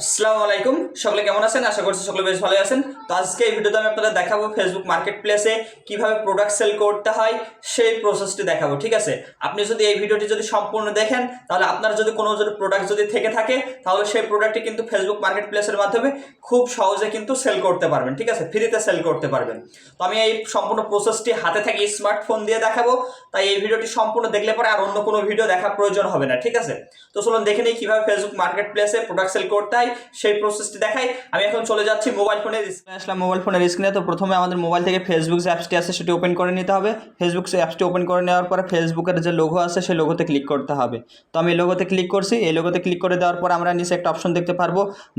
আসসালামু আলাইকুম। সকলে কেমন আছেন? আশা করছি সকলে বেশ ভালো আছেন। তো আজকে এই ভিডিওতে আমি আপনাদের দেখাবো ফেসবুক মার্কেট প্লেসে কীভাবে প্রোডাক্ট সেল করতে হয়, সেই প্রসেসটি দেখাবো, ঠিক আছে? আপনি যদি এই ভিডিওটি যদি সম্পূর্ণ দেখেন, তাহলে আপনার যদি কোনো যদি প্রোডাক্ট যদি থেকে থাকে, তাহলে সেই প্রোডাক্টটি কিন্তু ফেসবুক মার্কেট প্লেসের মাধ্যমে খুব সহজে কিন্তু সেল করতে পারবেন, ঠিক আছে? ফ্রিতে সেল করতে পারবেন। তো আমি এই সম্পূর্ণ প্রসেসটি হাতে থাকি স্মার্টফোন দিয়ে দেখাবো। তাই এই ভিডিওটি সম্পূর্ণ দেখলে পরে আর অন্য কোনো ভিডিও দেখার প্রয়োজন হবে না, ঠিক আছে? তো চলুন দেখে নিই কীভাবে ফেসবুক মার্কেট প্লেসে প্রোডাক্ট সেল করতে হয় সেই প্রসেসটি দেখাই। আমি এখন চলে যাচ্ছি মোবাইল ফোনের স্ক্রিনে আসলাম মোবাইল ফোনের স্ক্রিনে তো প্রথমে আমাদের মোবাইল থেকে ফেসবুক অ্যাপসটি আছে, সেটি ওপেন করে নিতে হবে। ফেসবুক অ্যাপসটি ওপেন করে নেওয়ার পরে ফেসবুকের যে লোগো আছে, সেই লোগোতে ক্লিক করতে হবে। তো আমি লোগোতে ক্লিক করছি। এই লোগোতে ক্লিক করে দেওয়ার পর আমরা নিচে একটা অপশন দেখতে পারব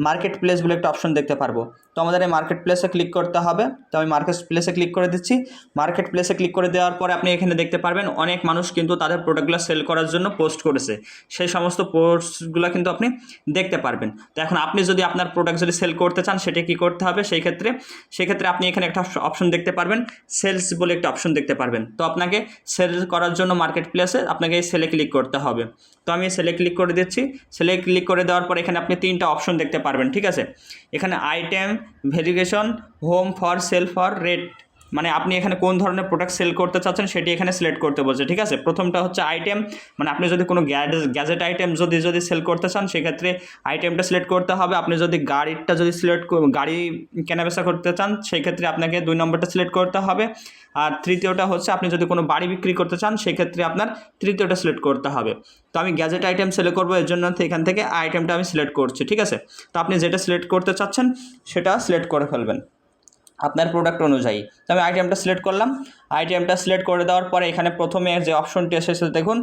মার্কেট প্লেস বলে একটা অপশন দেখতে পারব। তো আমাদের এই মার্কেট প্লেসে ক্লিক করতে হবে। তো আমি মার্কেট প্লেসে ক্লিক করে দিচ্ছি। মার্কেট প্লেসে ক্লিক করে দেওয়ার পরে আপনি এখানে দেখতে পারবেন, অনেক মানুষ কিন্তু তাদের প্রোডাক্টগুলো সেল করার জন্য পোস্ট করেছে। সেই সমস্ত পোস্টগুলো কিন্তু আপনি দেখতে পারবেন। তো এখন আপনি যদি আপনার প্রোডাক্ট যদি সেল করতে চান, সেটা কি করতে হবে? সেই ক্ষেত্রে সেক্ষেত্রে আপনি এখানে একটা অপশন দেখতে পারবেন সেলস বলে একটা অপশন দেখতে পারবেন। তো আপনাকে সেল করার জন্য মার্কেট প্লেসে আপনাকে এই সেলে ক্লিক করতে হবে। তো আমি সেলে ক্লিক করে দিচ্ছি। সেলে ক্লিক করে দেওয়ার পর এখানে আপনি তিনটা অপশন দেখতে পারবেন, ঠিক আছে? এখানে item verification home for sale for rate মানে আপনি এখানে কোন ধরনের প্রোডাক্ট সেল করতে চাচ্ছেন সেটি এখানে সিলেক্ট করতে বলছে, ঠিক আছে? প্রথমটা হচ্ছে আইটেম মানে আপনি যদি কোনো গ্যাজেট আইটেম যদি যদি সেল করতে চান, সেক্ষেত্রে আইটেমটা সিলেক্ট করতে হবে। আপনি যদি গাড়িটা যদি সিলেক্ট গাড়ি কেনাবেচা করতে চান সেই ক্ষেত্রে আপনাকে দুই নম্বরটা সিলেক্ট করতে হবে। আর তৃতীয়টা হচ্ছে আপনি যদি কোনো বাড়ি বিক্রি করতে চান, সেক্ষেত্রে আপনার তৃতীয়টা সিলেক্ট করতে হবে। তো আমি গ্যাজেট আইটেম সিলেক্ট করব, এর জন্য এখান থেকে আইটেমটা আমি সিলেক্ট করছি, ঠিক আছে? তো আপনি যেটা সিলেক্ট করতে চাচ্ছেন, সেটা সিলেক্ট করে ফেলবেন। আপনার প্রোডাক্ট অনুযায়ী। তো আমি আইটেমটা সিলেক্ট করলাম। আইটেমটা সিলেক্ট করে দেওয়ার পরে এখানে প্রথমে যে অপশনটি এসেছে দেখুন।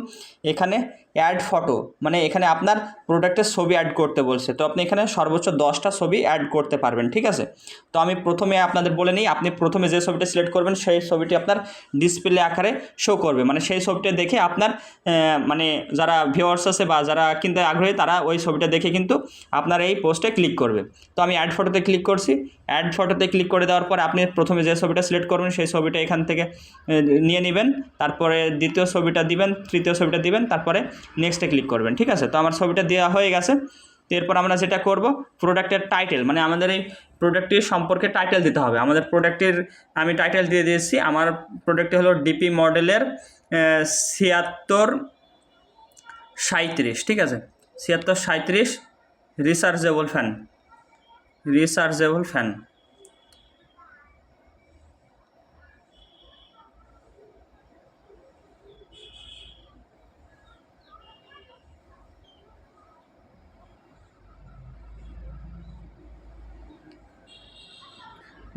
এখানে অ্যাড ফটো মানে এখানে আপনার প্রোডাক্টের ছবি অ্যাড করতে বলছে। তো আপনি এখানে সর্বোচ্চ দশটা ছবি অ্যাড করতে পারবেন, ঠিক আছে? তো আমি প্রথমে আপনাদের বলে নিই, আপনি প্রথমে যে ছবিটা সিলেক্ট করবেন, সেই ছবিটি আপনার ডিসপ্লে আকারে শো করবে। মানে সেই ছবিটা দেখে আপনার মানে যারা ভিউয়ার্স আছে বা যারা কিনতে আগ্রহী, তারা ওই ছবিটা দেখে কিন্তু আপনার এই পোস্টে ক্লিক করবে। তো আমি অ্যাড ফটোতে ক্লিক করছি। অ্যাড ফটোতে ক্লিক করে দেওয়ার পর আপনি প্রথমে যে ছবিটা সিলেক্ট করবেন, সেই ছবিটা এখান থেকে নিয়ে নেবেন। তারপরে দ্বিতীয় ছবিটা দিবেন, তৃতীয় ছবিটা দিবেন, তারপরে নেক্সটে ক্লিক করবেন, ঠিক আছে? তো আমার ছবিটা দেওয়া হয়ে গেছে। এরপর আমরা যেটা করব প্রোডাক্টের টাইটেল মানে আমাদের এই প্রোডাক্টটির সম্পর্কে টাইটেল দিতে হবে। আমাদের প্রোডাক্টের আমি টাইটেল দিয়ে দিয়েছি। আমার প্রোডাক্টটি হলো ডিপি মডেলের ছিয়াত্তর সাঁত্রিশ ঠিক আছে? ছিয়াত্তর সাঁত্রিশ researchable fan researchable fan.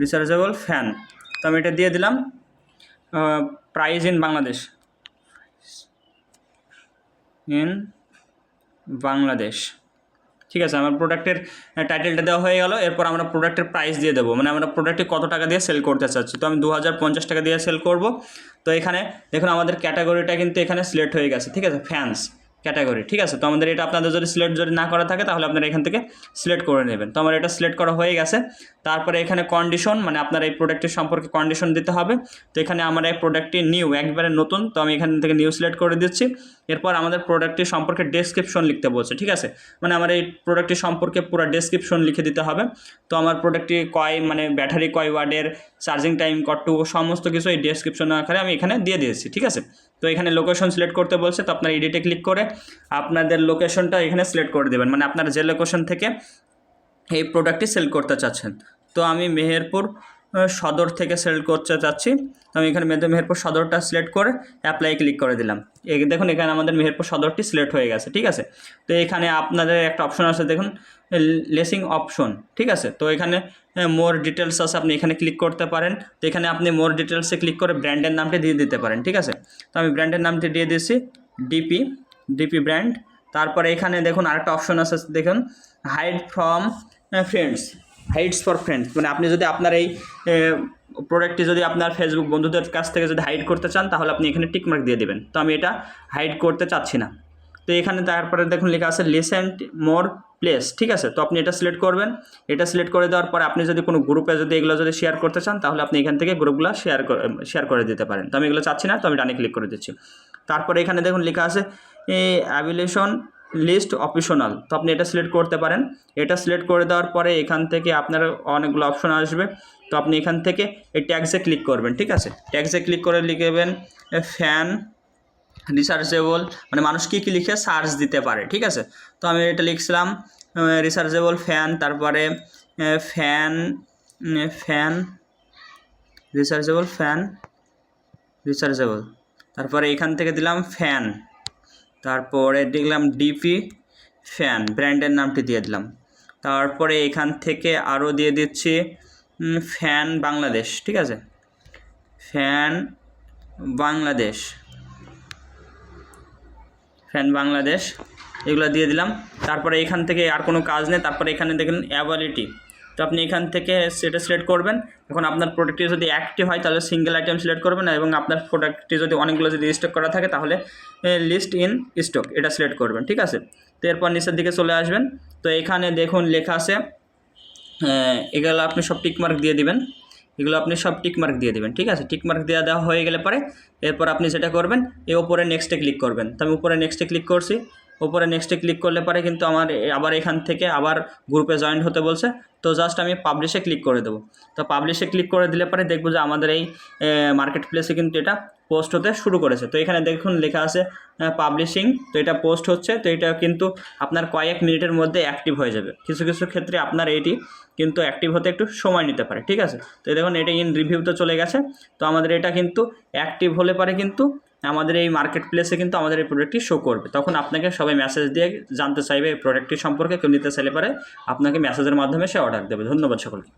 Rechargeable fan. তো আমি এটা দিয়ে দিলাম price in Bangladesh. In Bangladesh. ঠিক আছে, আমার প্রোডাক্টের টাইটেলটা দেওয়া হয়ে গেল, এরপর আমরা প্রোডাক্টের প্রাইস দিয়ে দেবো। মানে আমরা প্রোডাক্টে কত টাকা দিয়ে সেল করতে চাচ্ছি? তো আমি দু হাজার পঞ্চাশ টাকা দিয়ে সেল করব। তো এখানে, দেখুন আমাদের ক্যাটাগরিটা কিন্তু এখানে সিলেক্ট হয়ে গেছে, ঠিক আছে ফ্যান্স ক্যাটাগরি, ঠিক আছে? তো আমাদের এটা আপনাদের যদি সিলেক্ট যদি না করা থাকে, তাহলে আপনারা এখান থেকে সিলেক্ট করে নেবেন। তো আমার এটা সিলেক্ট করা হয়ে গেছে। তারপরে এখানে কন্ডিশন মানে আপনার এই প্রোডাক্টের সম্পর্কে কন্ডিশন দিতে হবে। তো এখানে আমার এই প্রোডাক্টটি নিউ একবারে নতুন। তো আমি এখান থেকে নিউ সিলেক্ট করে দিচ্ছি। এরপর আমাদের প্রোডাক্টটি সম্পর্কে ডেসক্রিপশন লিখতে বলছে, ঠিক আছে? মানে আমার এই প্রোডাক্টটি সম্পর্কে পুরো ডেসক্রিপশন লিখে দিতে হবে। তো আমার প্রোডাক্টটি কয় মানে ব্যাটারি কয় ওয়ার্ডের চার্জিং টাইম কটটু সমস্ত কিছু এই ডেসক্রিপশন আকারে আমি এখানে দিয়ে দিয়েছি, ঠিক আছে? তো এখানে লোকেশন সিলেক্ট করতে বলছে, তো আপনার এডিটে ক্লিক করে আপনাদের লোকেশনটা এখানে সিলেক্ট করে দেবেন। মানে আপনার যে লোকেশন থেকে এই প্রোডাক্টটি সেল করতে চাচ্ছেন। তো আমি মেহেরপুর সদর থেকে সেল করতে চাচ্ছি। তো আমি এখানে মেহের- মেহেরপুর সদরটা সিলেক্ট করে অ্যাপ্লাই ক্লিক করে দিলাম। দেখুন, এখানে আমাদের মেহেরপুর সদরটি সিলেক্ট হয়ে গেছে, ঠিক আছে? তো এখানে আপনাদের একটা অপশন আছে, দেখুন লেসিং অপশন, ঠিক আছে? তো এখানে মোর ডিটেলস আছে, আপনি এখানে ক্লিক করতে পারেন। তো এখানে আপনি মোর ডিটেলসে ক্লিক করে ব্র্যান্ডের নামটি দিয়ে দিতে পারেন, ঠিক আছে? তো আমি ব্র্যান্ডের নামটি দিয়ে দিয়েছি ডিপি ডিপি ব্র্যান্ড তারপরে এখানে দেখুন আরেকটা অপশন আছে, দেখুন hide from friends hides for friends মানে আপনি যদি আপনার এই প্রোডাক্টটি যদি আপনার ফেসবুক বন্ধুদের কাছ থেকে যদি হাইড করতে চান, তাহলে আপনি এখানে টিকমার্ক দিয়ে দেবেন। তো আমি এটা হাইড করতে চাচ্ছি না। তো এখানে তারপরে দেখুন লেখা আছে লিসেন্ট মোর প্লেস ঠিক আছে? তো আপনি এটা সিলেক্ট করবেন। এটা সিলেক্ট করে দেওয়ার পর আপনি যদি কোনো গ্রুপে যদি এগুলো যদি শেয়ার করতে চান, তাহলে আপনি এখান থেকে গ্রুপগুলো শেয়ার শেয়ার করে দিতে পারেন। তো আমি এগুলো চাচ্ছি না, তো আমি ডানে ক্লিক করে দিচ্ছি। তারপরে এখানে দেখুন লেখা আছে অ্যাভিলেশন লিস্ট অপশনাল তো আপনি এটা সিলেক্ট করতে পারেন। এটা সিলেক্ট করে দেওয়ার পরে এখান থেকে আপনার অনেকগুলো অপশন আসবে। তো আপনি এখান থেকে এই ট্যাক্সে ক্লিক করবেন, ঠিক আছে? ট্যাক্সে ক্লিক করে লিখবেন ফ্যান রিসার্চেবল মানে মানুষ কী কী লিখে সার্চ দিতে পারে, ঠিক আছে? তো আমি এটা লিখছিলাম রিসার্চেবল ফ্যান তারপরে fan fan researchable fan researchable তারপরে এখান থেকে দিলাম ফ্যান তারপরে দেখলাম ডিপি ফ্যান ব্র্যান্ডের নামটি দিয়ে দিলাম, তারপরে এখান থেকে আরও দিয়ে দিচ্ছি ফ্যান বাংলাদেশ, ঠিক আছে? ফ্যান বাংলাদেশ ফ্যান বাংলাদেশ, এগুলো দিয়ে দিলাম। তারপরে এখান থেকে আর কোনো কাজ নেই। তারপরে এখানে দেখেন অ্যাভালিটি তো আপনি এখান থেকে সেটা সিলেক্ট করবেন। এখন আপনার প্রোডাক্টটি যদি অ্যাক্টিভ হয়, তাহলে সিঙ্গেল আইটেম সিলেক্ট করবেন এবং আপনার প্রোডাক্টটি যদি অনেকগুলো যদি স্টক করা থাকে, তাহলে লিস্ট ইন স্টক এটা সিলেক্ট করবেন, ঠিক আছে? তো এরপর নিচের দিকে চলে আসবেন। তো এখানে দেখুন লেখা আছে এগুলো আপনি সব টিকমার্ক দিয়ে দিবেন। এগুলো আপনি সব টিকমার্ক দিয়ে দেবেন, ঠিক আছে? টিকমার্ক দেওয়া দেওয়া হয়ে গেলে পরে এরপর আপনি যেটা করবেন, এ ওপরে নেক্সটে ক্লিক করবেন। তো আমি উপরে নেক্সটে ক্লিক করছি। উপরে নেক্সটে ক্লিক করলে পরে কিন্তু আমার আবার এখান থেকে আবার গ্রুপে জয়েন্ট হতে বলছে। তো জাস্ট আমি পাবলিশে ক্লিক করে দেবো। তো পাবলিশে ক্লিক করে দিলে পরে দেখব যে আমাদের এই মার্কেট প্লেসে কিন্তু এটা পোস্ট হতে শুরু করেছে। তো এখানে দেখুন লেখা আছে পাবলিশিং তো এটা পোস্ট হচ্ছে, তো এটা কিন্তু আপনার কয়েক মিনিটের মধ্যে অ্যাক্টিভ হয়ে যাবে। কিছু কিছু ক্ষেত্রে আপনার এটি কিন্তু অ্যাক্টিভ হতে একটু সময় নিতে পারে, ঠিক আছে? তো দেখুন, এটা ইন রিভিউতে চলে গেছে। তো আমাদের এটা কিন্তু অ্যাক্টিভ হলে পারে কিন্তু আমাদের এই মার্কেট প্লেসে কিন্তু আমাদের এই প্রোডাক্টটি শো করবে। তখন আপনাকে সবাই মেসেজ দিয়ে জানতে চাইবে এই প্রোডাক্টটি সম্পর্কে, কেউ নিতে চাইলে পারে, আপনাকে মেসেজের মাধ্যমে সে অর্ডার দেবে। ধন্যবাদ সকলকে।